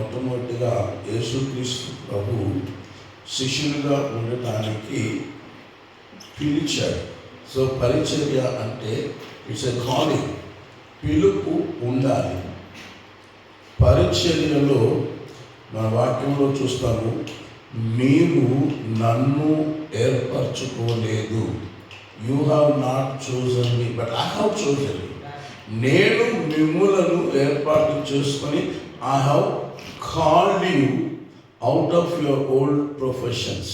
మొట్టమొదటిగా యేసుక్రీస్తు ప్రభు శిష్యులుగా ఉండటానికి పిలిచాడు. సో పరిచర్య అంటే ఇట్స్ ఎ కాలింగ్. పిలుపు ఉండాలి. పరిచర్యలో మన వాక్యంలో చూస్తాము మీరు నన్ను ఏర్పరచుకోలేదు. You have not chosen me but I have chosen నేను మిమ్ములను ఏర్పాటు చేసుకొని I have called you out of your old professions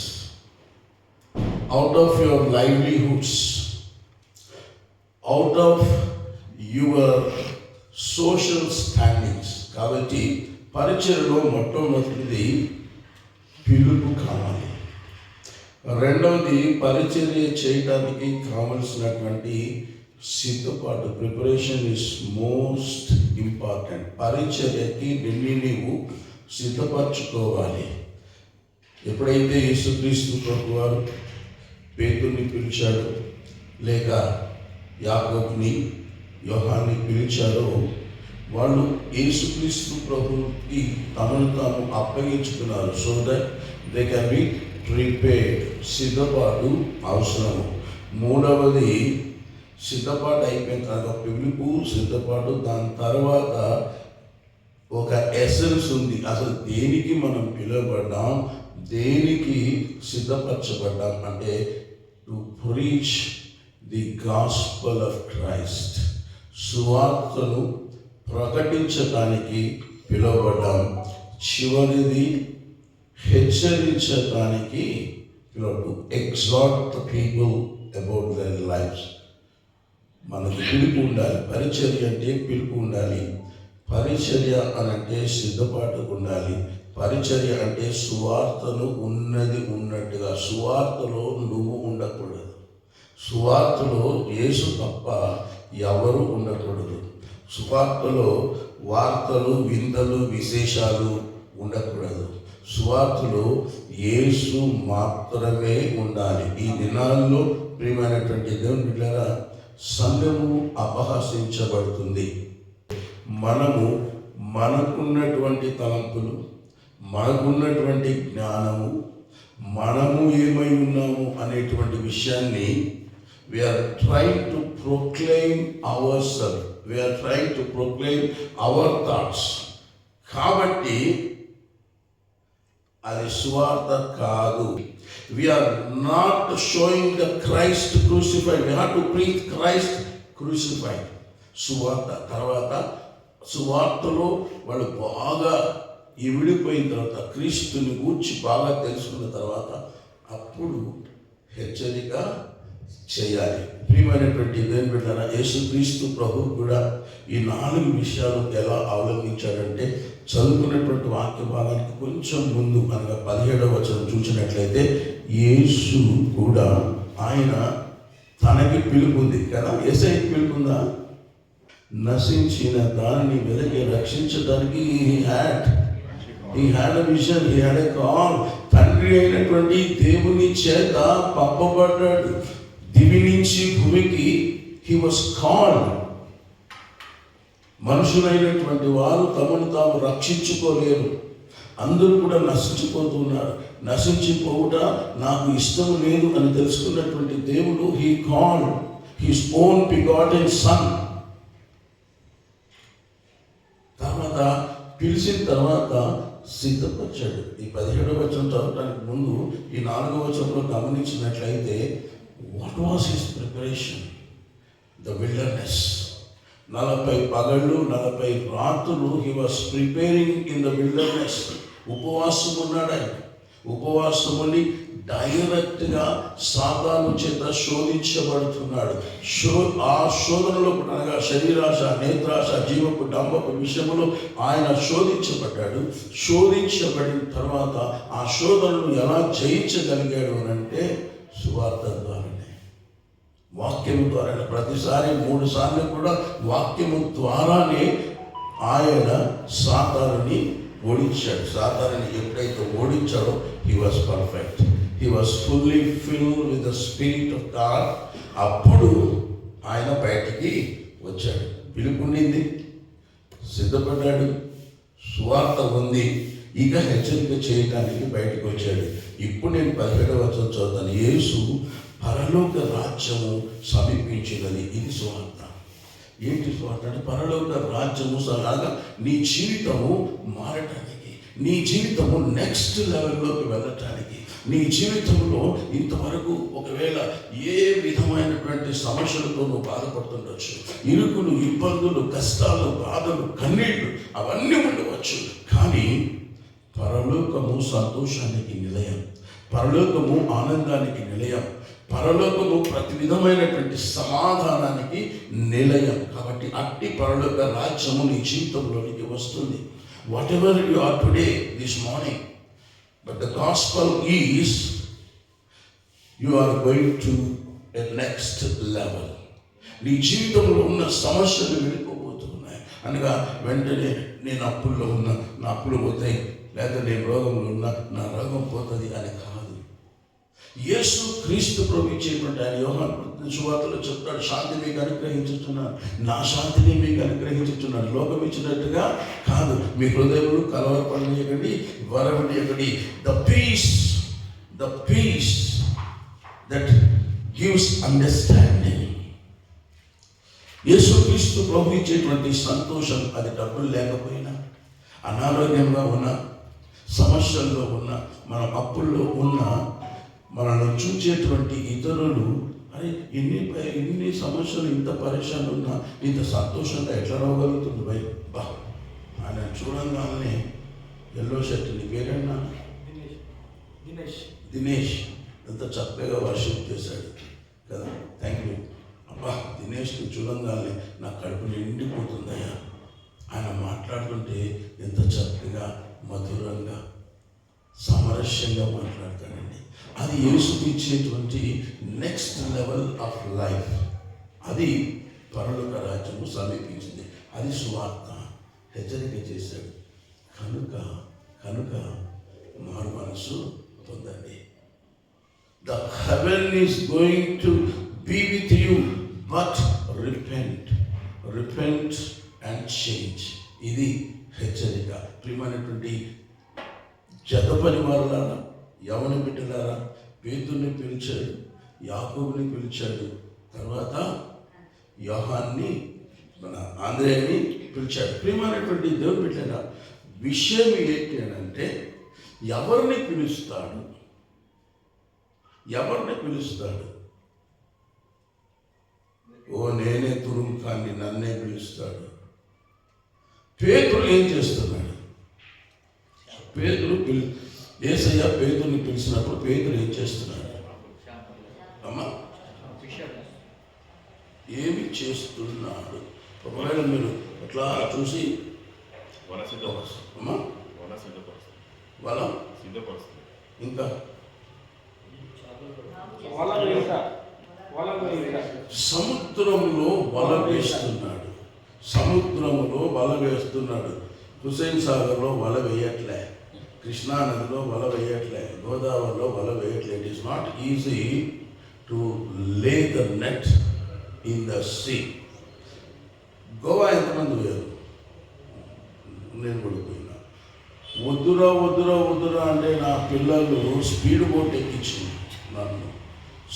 out of your livelihoods out of your social standings కాబట్టి పరిచయలో మొట్టమొదటిది పిలుపు కావాలి. రెండవది పరిచర్య చేయడానికి కావలసినటువంటి సిద్ధపాటు ప్రిపరేషన్ ఇస్ మోస్ట్ ఇంపార్టెంట్ పరిచర్యకి వెళ్ళి నీవు సిద్ధపరచుకోవాలి. ఎప్పుడైతే యేసుక్రీస్తు ప్రభు వారు పేతుని పిలిచాడు లేక యాకోబ్ని యోహాన్ని పిలిచారో వాళ్ళు యేసుక్రీస్తు ప్రభుకి తమను తాము అప్పగించుకున్నారు. So that they can be prepared సిద్ధపాటు అవసరము. మూడవది సిద్ధపాటు అయిపోయిన తర్వాత పిలుపు సిద్ధపాటు. దాని తర్వాత ఒక ఎసెన్స్ ఉంది. అసలు దేనికి మనం పిలువబడ్డాం? దేనికి సిద్ధపరచబడ్డాం? అంటే to preach the gospel of Christ సువార్తను ప్రకటించడానికి పిలువబడ్డాం. చివరిది హెచ్చరించటానికి పిలువడు exhort the people about their lives మనకు పిలుపు ఉండాలి పరిచర్య అంటే పిలుపు ఉండాలి. పరిచర్య అనంటే సిద్ధపాటు సిద్ధపాటుకు ఉండాలి. పరిచర్య అంటే సువార్తను ఉన్నది ఉన్నట్టుగా సువార్తలో నువ్వు ఉండకూడదు. సువార్తలో యేసు తప్ప ఎవరు ఉండకూడదు. సువార్తలో వార్తలు విందలు విశేషాలు ఉండకూడదు. సువార్తలో యేసు మాత్రమే ఉండాలి. ఈ దినాల్లో ప్రియమైనటువంటి దేవుని బిడ్డరా సంఘము అపహసించబడుతుంది. మనము మనకున్నటువంటి తలంపులు మనకున్నటువంటి జ్ఞానము మనము ఏమై ఉన్నాము అనేటువంటి విషయాన్ని we are trying to proclaim our self we are trying to proclaim our thoughts కాబట్టి అది సువార్త కాదు. We are not showing the Christ crucified we have to preach Christ crucified సువార్త తర్వాత సువార్తలో వాళ్ళు బాగా ఇవిడిపోయిన తర్వాత క్రీస్తుని గూర్చి బాగా తెలుసుకున్న తర్వాత అప్పుడు హెచ్చరిక చేయాలి. ప్రియమైనటువంటి దేని బిడ్డారా యేసుక్రీస్తు ప్రభు కూడా ఈ నాలుగు విషయాలు ఎలా అవలంబించాడంటే చదువుకున్నటువంటి వాక్య భాగానికి కొంచెం ముందు అనగా పదిహేడవ వచనం చూసినట్లయితే యేసు కూడా ఆయన తనకి పిలుపుంది కదా? ఏసై పిలుపుందా? నశించిన దానిని వెలికి రక్షించడానికి had he had vision he had call తండ్రి అయినటువంటి దేవుని చేత పంపబడ్డాడు. దివి నుంచి భూమికి హీ వాస్ కాల్డ్ మనుషులైనటువంటి వారు తమను తాము రక్షించుకోలేరు. అందరూ కూడా నశించిపోతున్నారు నశించిపోవుట నాకు ఇష్టం లేదు అని తెలుసుకున్నటువంటి దేవుడు he call his own begotten son తర్వాత పిలిచిన తర్వాత సిద్ధపరిచాడు. ఈ పదిహేడవ వచనం చదవడానికి ముందు ఈ నాలుగవ వచనంలో గమనించినట్లయితే what was his preparation the wilderness నలభై పగళ్ళు నలభై రాత్రులు he was preparing in the wilderness ఉపవాసం ఉన్నాడు ఆయన. డైరెక్ట్గా సాతాను చేత శోధించబడుతున్నాడు. శో ఆ శోధనలో అనగా శరీరాశ నేత్రాశ జీవపు డంబపు విషయంలో ఆయన శోధించబడ్డాడు. శోధించబడిన తర్వాత ఆ శోధనను ఎలా జయించగలిగాడు అని అంటే వాక్యం ద్వారా ప్రతిసారి మూడు సార్లు కూడా వాక్యము ద్వారానే ఆయన సాతారుని ఓడించాడు. సాతారుని ఎప్పుడైతే ఓడించాడో he was perfect he was fully fill with the spirit of God అప్పుడు ఆయన బయటికి వచ్చాడు. పిలుపుండింది సిద్ధపడ్డాడు. సువార్త ఉంది. ఇక హెచ్చరిక చేయడానికి బయటకు వచ్చాడు. ఇప్పుడు నేను పదిహేడవ వచనం చదువుతాను. యేసు పరలోక రాజ్యము సమీపించినది. ఇది సువార్త. ఏంటి సువార్త అంటే పరలోక రాజ్యము సలాగా నీ జీవితము మారటానికి నీ జీవితము నెక్స్ట్ లెవెల్లోకి వెళ్ళటానికి నీ జీవితంలో ఇంతవరకు ఒకవేళ ఏ విధమైనటువంటి సమస్యలతో నువ్వు బాధపడుతుండొచ్చు ఇరుకులు ఇబ్బందులు కష్టాలు బాధలు కన్నీళ్ళు అవన్నీ ఉండవచ్చు. కానీ పరలోకము సంతోషానికి నిలయం పరలోకము ఆనందానికి నిలయం పరలోకము ప్రతి విధమైనటువంటి సమాధానానికి నిలయం. కాబట్టి అట్టి పరలోక రాజ్యము నీ జీవితంలోనికి వస్తుంది. Whatever you are today this morning but the gospel is you are going to next level నీ జీవితంలో ఉన్న సమస్యలు వెళ్ళిపోబోతున్నాయి. అనగా వెంటనే నేను అప్పుల్లో ఉన్నా నా అప్పులు పోతాయి. లేదా నేను రోగంలో ఉన్నా నా రోగం పోతుంది అని కాదు. యేసు క్రీస్తు ప్రభు ఇచ్చేటువంటి ఆయన యోహాన్ సువార్తలో చెప్తాడు శాంతి మీకు అనుగ్రహించుతున్నాను. నా శాంతిని మీకు అనుగ్రహించుతున్నాను. లోకం ఇచ్చినట్టుగా కాదు. మీ హృదయములు కలవరపడనీయకండి వరవనీయకండి the peace the peace that gives understanding యేసుక్రీస్తు ప్రభు ఇచ్చేటువంటి సంతోషం అది డబ్బులు లేకపోయినా అనారోగ్యంగా ఉన్న సమస్యల్లో ఉన్న మన అప్పుల్లో ఉన్న మనల్ని చూచేటువంటి ఇతరులు అరే ఇన్ని ప- ఇన్ని సమస్యలు ఇంత పరీక్షలు ఉన్నా ఇంత సంతోషంగా ఎట్లా రాగలుగుతుంది భయ్? బా. ఆయన చూడంగానే ఎల్లో షర్ట్ నీ పేరేనా దినేష్. దినేష్. దినేష్. ఎంత చక్కగా వర్షిప్ చేశాడు. కదా? థ్యాంక్ యూ అబ్బా దినేష్ని చూడంగానే నా కడుపు నిండిపోతుందయ్యా. ఆయన మాట్లాడుతుంటే ఎంత చక్కగా మధురంగా సామరస్యంగా మాట్లాడతాడండి. అది యేసుకు ఇచ్చేటువంటి నెక్స్ట్ లెవెల్ ఆఫ్ లైఫ్ అది పరలోక రాజ్యము సమీపించింది. అది సువార్త హెచ్చరిక చేశాడు. కనుక కనుక మారు మనసు పొందండి. The heaven is going to be with you but repent repent and change ఇది హెచ్చరిక. ప్రియమైనటువంటి జత పరివారులారా యవని బిడ్డలారా పేతుని పిలిచాడు యాకోబుని పిలిచాడు. తర్వాత యోహాన్ని మన ఆంధ్రేయని పిలిచాడు. ప్రియమైనటువంటి దేవుని బిడ్డలారా విషయం ఏంటి అంటే ఎవరిని పిలుస్తాడు? ఎవరిని పిలుస్తాడు? ఓ నేనే తురుముఖాన్ని నన్నే పిలుస్తాడు. పేతులు ఏం చేస్తున్నాడు? పేతులు పిలు ఏసయ్య పేతుని పిలిచినప్పుడు పేతురు ఏం చేస్తున్నాడు? అమ్మా ఏమి చేస్తున్నాడు? ఒకవేళ మీరు అట్లా చూసి వల సిద్ధపరుస్తుంది అమ్మా వల సిద్ధపరుస్తుంది వాళ్ళ సిద్ధపరుస్తుంది ఇంకా సముద్రంలో వల వేస్తున్నాడు. సముద్రంలో వల వేస్తున్నాడు. హుసేన్ సాగర్లో వల వేయట్లే. కృష్ణా నదిలో వల వేయట్లే గోదావరిలో వల వేయట్లే. It is not easy to lay the net in the sea Goa ఎంతమంది పోయారు? నేను కూడా పోయినా. వద్దురా వద్దురా వద్దురా అంటే నా పిల్లలు స్పీడ్ బోట్ ఎక్కించింది నన్ను.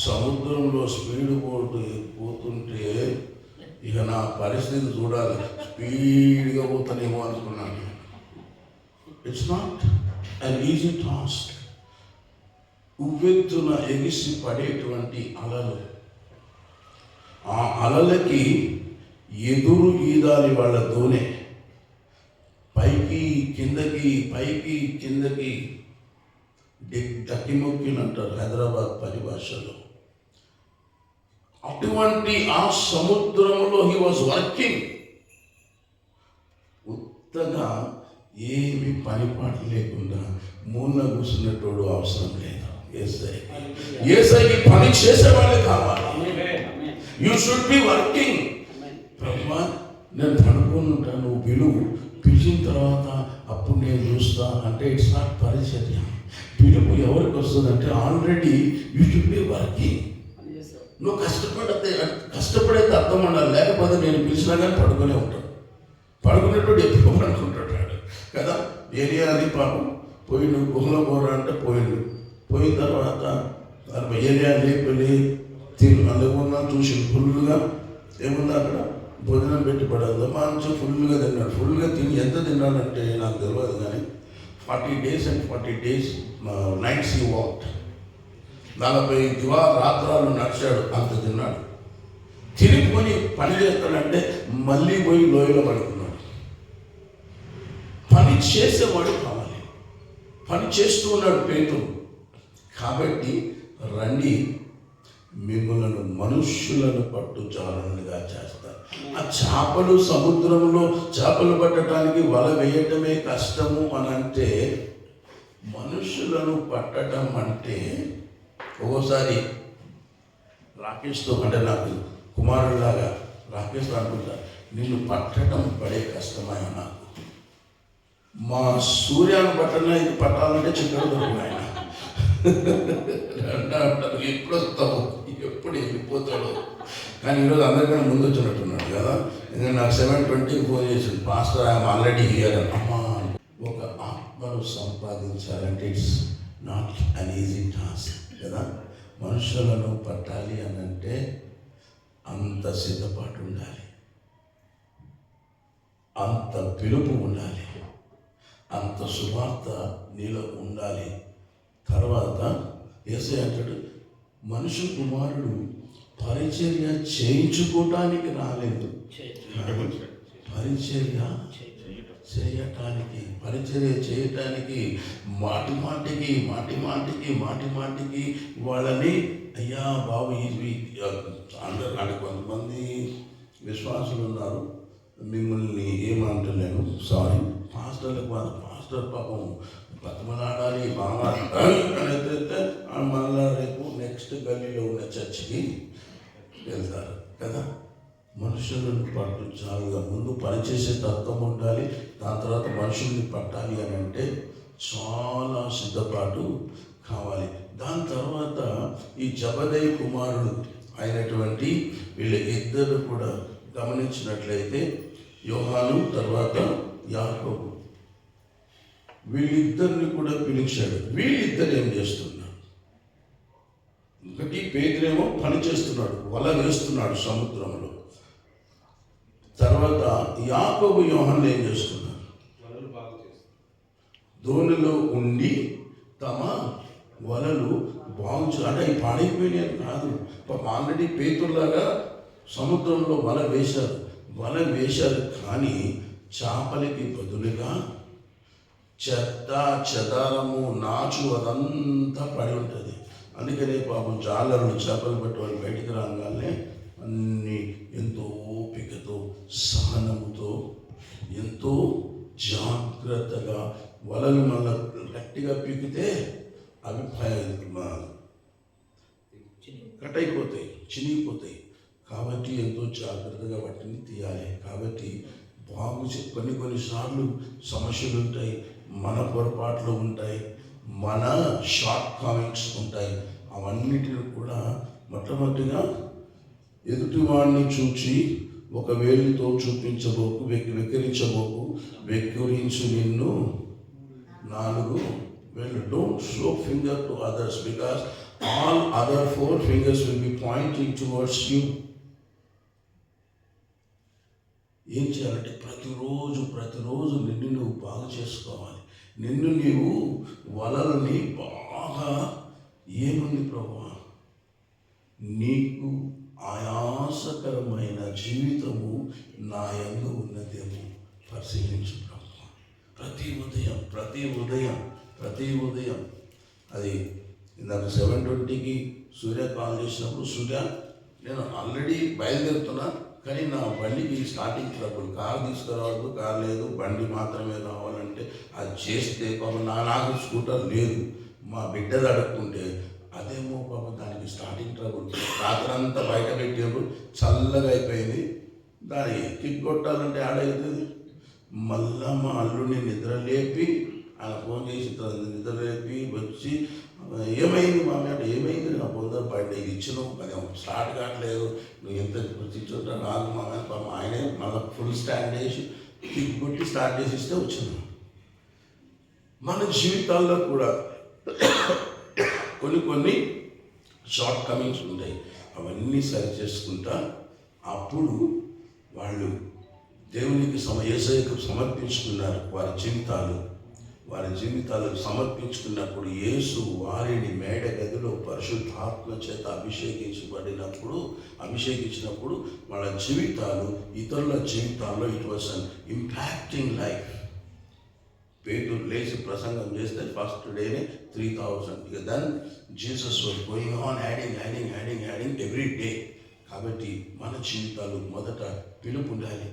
సముద్రంలో స్పీడ్ బోట్ పోతుంటే ఇక నా పరిస్థితి చూడాలి. స్పీడ్గా పోతానేమో అనుకున్నాను it's not an easy task ఉవ్వెత్తున ఎగిసి పడేటువంటి అలలు. ఆ అలలకి ఎదురు ఈదాలి వాళ్ళ దోనె. పైకి కిందకి పైకి కిందకి. డక్కిమొక్కిని అంటారు హైదరాబాద్ పరిభాషలో. అటువంటి ఆ సముద్రంలో హీ వాజ్ వర్కింగ్ ఉత్తగా ఏమి పనిపాటు లేకుండా మూల కూర్చున్నట్టు అవసరం లేదు. ఏసై. ఏసైకి పని చేసేవాళ్ళే కావాలి. యూ షుడ్ బి వర్కింగ్ బ్రహ్మ నేను పడుకొని ఉంటాను నువ్వు పిలువు. పిలిచిన తర్వాత అప్పుడు నేను చూస్తా అంటే ఇట్స్ నాట్ పరిచర్య. పిలుపు ఎవరికి వస్తుందంటే already you should be working నువ్వు కష్టపడితే కష్టపడైతే అర్థం ఉండాలి. లేకపోతే నేను పిలిచినా కానీ పడుకునే ఉంటాను. పడుకునేటోడు ఎప్పుడు పడుకుంటాడు కదా? ఏరియా అది పాపం పోయిండు గుహలో పోరా అంటే పోయిండు. పోయిన తర్వాత ఏరియా లేపలి తిని అందుకున్నా చూసి ఫుల్గా ఏముంది అక్కడ? భోజనం పెట్టి పడదు మంచి ఫుల్గా తిన్నాడు. ఫుల్గా తిని ఎంత తిన్నాడంటే నాకు తెలియదు కానీ forty days and forty days nights ఈ వాక్ నలభై దివా రాత్రాలు నడిచాడు అంత తిన్నాడు. తిరిగిపోయి పని చేస్తాడంటే మళ్ళీ పోయి లోయలో పడుతుంది పని చేసేవాడు కావాలి. పని చేస్తూ ఉన్నాడు పేరు కాబట్టి రండి మిమ్మలను మనుష్యులను పట్టు జాలనుగా చేస్తారు. ఆ చేపలు సముద్రంలో చేపలు పట్టడానికి వల వేయటమే కష్టము అని అంటే మనుషులను పట్టడం అంటే ఒక్కోసారి రాకేష్తో అంటే నాకు కుమారుడిలాగా రాకేష్తో అనుకుంటా నిన్ను పట్టడం పడే కష్టమైన నాకు మా సూర్యాన్ని పట్టణ ఇది పట్టాలంటే చిక్కడు దొరుకుతుంది అంటారు ఎప్పుడు వస్తావు? ఎప్పుడు వెళ్ళిపోతాడు కానీ ఈరోజు అందరికన్నా ముందు వచ్చినట్టున్నాడు కదా. ఎందుకంటే నాకు సెవెన్ ట్వంటీకి ఫోన్ చేసింది పాస్టర్ ఐఎమ్ ఆల్రెడీ హియర్. అమ్మా ఒక ఆత్మను సంపాదించాలంటే it's not an easy task కదా. మనుషులను పట్టాలి అని అంటే అంత సిద్ధపాటు ఉండాలి. అంత పిలుపు ఉండాలి. అంత సువార్త నీలో ఉండాలి. తర్వాత ఏసై అంటాడు మనుషు కుమారుడు పరిచర్య చేయించుకోవటానికి రాలేదు. పరిచర్య చేయటానికి పరిచర్య చేయటానికి మాటి మాటికి మాటి మాటికి మాటి మాటికి వాళ్ళని అయ్యా బాబు ఇవి అందరు అంటే కొంతమంది విశ్వాసులు ఉన్నారు. మిమ్మల్ని ఏమంటలేను. సారీ. పాస్టర్లకు వాళ్ళ పాస్టర్ పాపం బతమలాడాలి బాగా ఆ మళ్ళా రేపు నెక్స్ట్ గల్లీలో ఉన్న చర్చికి వెళ్తారు కదా? మనుషులను పట్టించాలి చాలా ముందు పనిచేసే తత్వం ఉండాలి దాని తర్వాత మనుషుల్ని పట్టాలి అని అంటే చాలా సిద్ధపాటు కావాలి. దాని తర్వాత ఈ జబదయ్ కుమారుడు అయినటువంటి వీళ్ళ ఇద్దరు కూడా గమనించినట్లయితే యోహాను తర్వాత యాకోబు. వీళ్ళిద్దరిని కూడా పిలిచాడు. వీళ్ళిద్దరు ఏం చేస్తున్నారు? ఒకటి పేదరేమో పని చేస్తున్నాడు వల వేస్తున్నాడు సముద్రంలో. తర్వాత యాకోబు యోహన్లు ఏం చేస్తున్నారు? ధోనిలో ఉండి తమ వలలు బాగు అంటే అవి పాడైపోయినాయి కాదు. పాపం ఆల్రెడీ పేతుల్లాగా సముద్రంలో వల వేశారు. వల వేశారు కానీ చేపలకి బదులుగా చెత్త చెదారము నాచు అదంతా పడి ఉంటుంది. అందుకనే పాపం జాలరులు చేపలు పట్టేవాళ్ళు బయటికి రాగానే అన్నీ ఎంతో ఓపికతో సహనముతో ఎంతో జాగ్రత్తగా వలలు మళ్ళా గట్టిగా పీకితే అవి కట్ అయిపోతాయి చినిగిపోతాయి. కాబట్టి ఎంతో జాగ్రత్తగా వాటిని తీయాలి. కాబట్టి బాగు కొన్ని కొన్నిసార్లు సమస్యలు ఉంటాయి మన పొరపాట్లు ఉంటాయి మన షార్ట్ కామెంట్స్ ఉంటాయి. అవన్నిటిని కూడా మొట్టమొదటిగా ఎదుటివాడిని చూచి ఒక వేలుతో చూపించబోకు వెక్కి వెక్కిరించబోకు వెక్కిరించు నిన్ను నాలుగు వేలు don't show finger to others because all other four fingers will be pointing towards you ఏం చేయాలంటే ప్రతిరోజు ప్రతిరోజు నిన్ను నువ్వు బాగు చేసుకోవాలి. నిన్ను నీవు వలలని బాగా ఏముంది ప్రభా? నీకు ఆయాసకరమైన జీవితము నా ఎందు ఉన్నదేమో పరిశీలించు ప్రభు. ప్రతి ఉదయం ప్రతి ఉదయం ప్రతి ఉదయం. అది ఇందాక సెవెన్ ట్వంటీకి సూర్య కాల్ చేసినప్పుడు సూర్య నేను ఆల్రెడీ బయలుదేరుతున్నా. కానీ నా బండికి స్టార్టింగ్ ట్రబుల్ కార్ తీసుకురావద్దు కార్ లేదు బండి మాత్రమే రావాలంటే అది చేస్తే పాపం నా నాకు స్కూటర్ లేదు. మా బిడ్డది అడుక్కుంటే అదేమో పాపం దానికి స్టార్టింగ్ ట్రబుల్ రాత్రంతా బయట పెట్టేప్పుడు చల్లగా అయిపోయింది. దాని కిక్ కొట్టాలంటే ఆడవుతుంది మళ్ళా మా అల్లుడిని నిద్ర లేపి ఆయన ఫోన్ చేసి నిద్ర లేపి వచ్చి ఏమైంది మా మీద ఏమైంది? నా పొందర బయట ఇది ఇచ్చినావు. అది స్టార్ట్ కావట్లేదు. నువ్వు ఎంత కూర్చుంటా నాకు మా మీద పాపం ఆయనే మళ్ళీ ఫుల్ స్టాండ్ చేసి తిప్పుకొట్టి కొట్టి స్టార్ట్ చేసి ఇస్తే వచ్చినాం మన జీవితాల్లో కూడా కొన్ని కొన్ని షార్ట్ కమింగ్స్ ఉంటాయి. అవన్నీ సరి చేసుకుంటా అప్పుడు వాళ్ళు దేవునికి సమ ఏసైకు సమర్పించుకున్నారు వారి జీవితాలు. వారి జీవితాలకు సమర్పించుకున్నప్పుడు యేసు వారిని మేడ గదిలో పరిశుద్ధాత్మ చేత అభిషేకించబడినప్పుడు అభిషేకించినప్పుడు వాళ్ళ జీవితాలు ఇతరుల జీవితాల్లో it was an impacting life పేతురు లేచి ప్రసంగం చేస్తే ఫస్ట్ డేనే త్రీ థౌజండ్ ఇక then Jesus was going on adding adding adding adding every day కాబట్టి మన జీవితాలు మొదట పిలుపు ఉండాలి.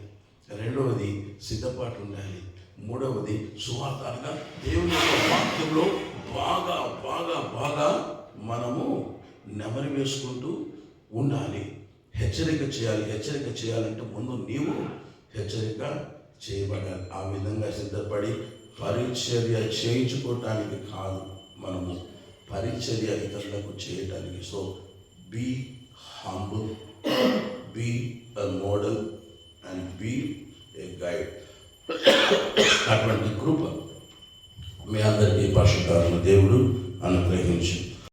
రెండవది సిద్ధపాటు ఉండాలి. మూడవది సువార్తగా దేవుని యొక్క వాక్యంలో బాగా బాగా బాగా మనము నెమరి వేసుకుంటూ ఉండాలి. హెచ్చరిక చేయాలి హెచ్చరిక చేయాలంటే ముందు నీవు హెచ్చరిక చేయబడాలి. ఆ విధంగా సిద్ధపడి పరిచర్య చేయించుకోవటానికి కాదు మనము పరిచర్య ఇతరులకు చేయటానికి. So be humble be a model and be a guide అటువంటి కృప మీ అందరికీ పరిశుద్ధాత్మ దేవుడు అనుగ్రహించు